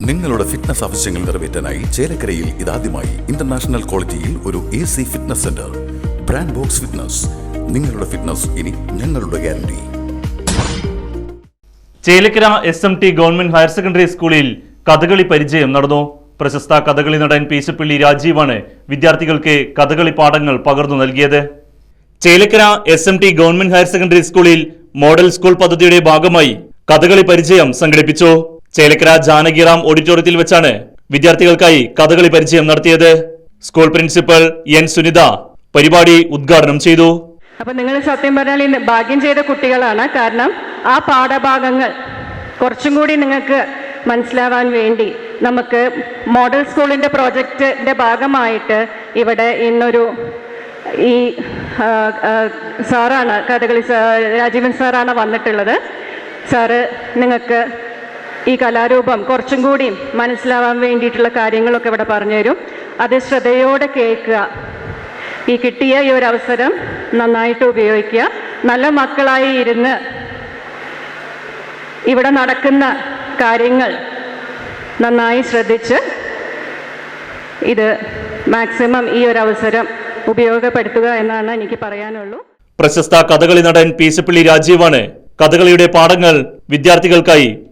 നിങ്ങളുടെ ഫിറ്റ്നസ് ആവശ്യങ്ങൾ നിറവേറ്റാനായി ചേലക്കരയിൽ ഇതാദ്യമായി ഇന്റർനാഷണൽ ക്വാളിറ്റിയിൽ ഒരു A C fitness centre brand box fitness നിങ്ങളുടെ ഫിറ്റ്നസ് ഇനി ഞങ്ങളുടെ guarantee Chelakkara S M T government higher secondary സ്കൂളിൽ കഥകളി പരിചയം നടന്നു. പ്രശസ്ത കഥകളി നടൻ പീശപ്പള്ളി രാജീവാണ് വിദ്യാർത്ഥികൾക്ക് കഥകളി പാഠങ്ങൾ പകർന്നു നൽകിയത്. Chelakkara S M T government higher secondary സ്കൂളിൽ മോഡൽ സ്കൂൾ പദ്ധതിയുടെ ഭാഗമായി കഥകളി പരിചയം സംഘടിപ്പിച്ചു. ചേലക്കര ജാനകിറാം ഓഡിറ്റോറിയത്തിൽ വെച്ചാണ് വിദ്യാർത്ഥികൾക്കായി കഥകളി പരിചയം നടത്തിയത്. സ്കൂൾ പ്രിൻസിപ്പൽ എൻ സുനിത പരിപാടി ഉദ്ഘാടനം ചെയ്തു. അപ്പൊ നിങ്ങൾ സത്യം പറഞ്ഞാൽ ഇന്ന് ഭാഗ്യം ചെയ്ത കുട്ടികളാണ്. കാരണം ആ പാഠഭാഗങ്ങൾ കുറച്ചും കൂടി നിങ്ങൾക്ക് മനസ്സിലാവാൻ വേണ്ടി നമുക്ക് മോഡൽ സ്കൂളിന്റെ പ്രോജക്റ്റിന്റെ ഭാഗമായിട്ട് ഇവിടെ ഇന്നൊരു ഈ സാറാണ് കഥകളി രാജീവൻ സാറാണ് വന്നിട്ടുള്ളത്. സാറ് നിങ്ങൾക്ക് ഈ കലാരൂപം കുറച്ചും കൂടി മനസ്സിലാവാൻ വേണ്ടിയിട്ടുള്ള കാര്യങ്ങളൊക്കെ ഇവിടെ പറഞ്ഞു തരും അത് ശ്രദ്ധയോടെ കേൾക്കുക. ഈ കിട്ടിയ ഈ ഒരു അവസരം നന്നായിട്ട് ഉപയോഗിക്കുക. നല്ല മക്കളായി ഇരുന്ന് ഇവിടെ നടക്കുന്ന കാര്യങ്ങൾ നന്നായി ശ്രദ്ധിച്ച് ഇത് മാക്സിമം ഈ ഒരു അവസരം ഉപയോഗപ്പെടുത്തുക എന്നാണ് എനിക്ക് പറയാനുള്ളൂ. പ്രശസ്ത കഥകളി നടൻ പീശപ്പള്ളി രാജീവാണ്. കഥകളിയുടെ പാഠങ്ങൾ വിദ്യാർത്ഥികൾക്കായി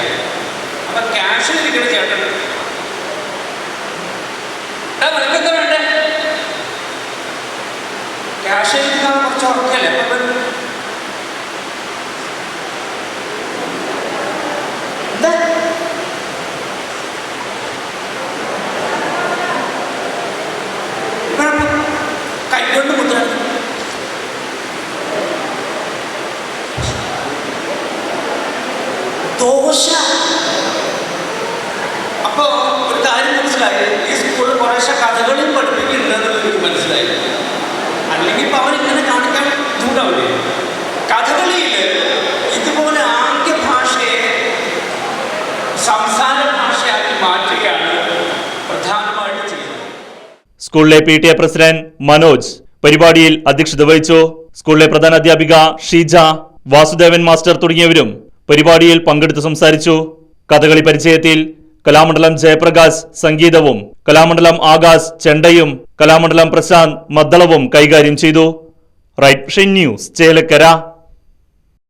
ഇരിക്കുക അപ്പൊ ക്യാഷ് ഇരിക്കണ ചേട്ടൻ നിനക്കെന്താ വേണ്ടേ? ക്യാഷ് ഇരിക്കുന്ന കുറച്ച് ഉറക്കല്ലേ? ദോശ. അപ്പോ ഒരു കാര്യം മനസ്സിലായി. ഈ സ്കൂളിൽ കുറേശ്ശെ കഥകളിൽ പഠിപ്പിക്കുന്നുണ്ടെന്ന് എനിക്ക് മനസ്സിലായി. അല്ലെങ്കിൽ ഇപ്പൊ അവൻ ഇങ്ങനെ കാണിക്കാൻ ചൂടാവില്ലേ കഥകളിയിൽ ഇതുപോലെ ആംഗ്യ ഭാഷയെ സംസാര ഭാഷയാക്കി മാറ്റുകയാണ് പ്രധാനമായിട്ട് ചെയ്യുന്നത്. സ്കൂളിലെ P T A president Manoj പരിപാടിയിൽ അധ്യക്ഷത വഹിച്ചു. സ്കൂളിലെ പ്രധാന അധ്യാപിക ഷീജ വാസുദേവൻ മാസ്റ്റർ തുടങ്ങിയവരും പരിപാടിയിൽ പങ്കെടുത്ത് സംസാരിച്ചു. കഥകളി പരിചയത്തിൽ കലാമണ്ഡലം ജയപ്രകാശ് സംഗീതവും കലാമണ്ഡലം ആകാശ് ചെണ്ടയും കലാമണ്ഡലം പ്രശാന്ത് മദ്ദളവും കൈകാര്യം ചെയ്തു. Right news Chelakkara.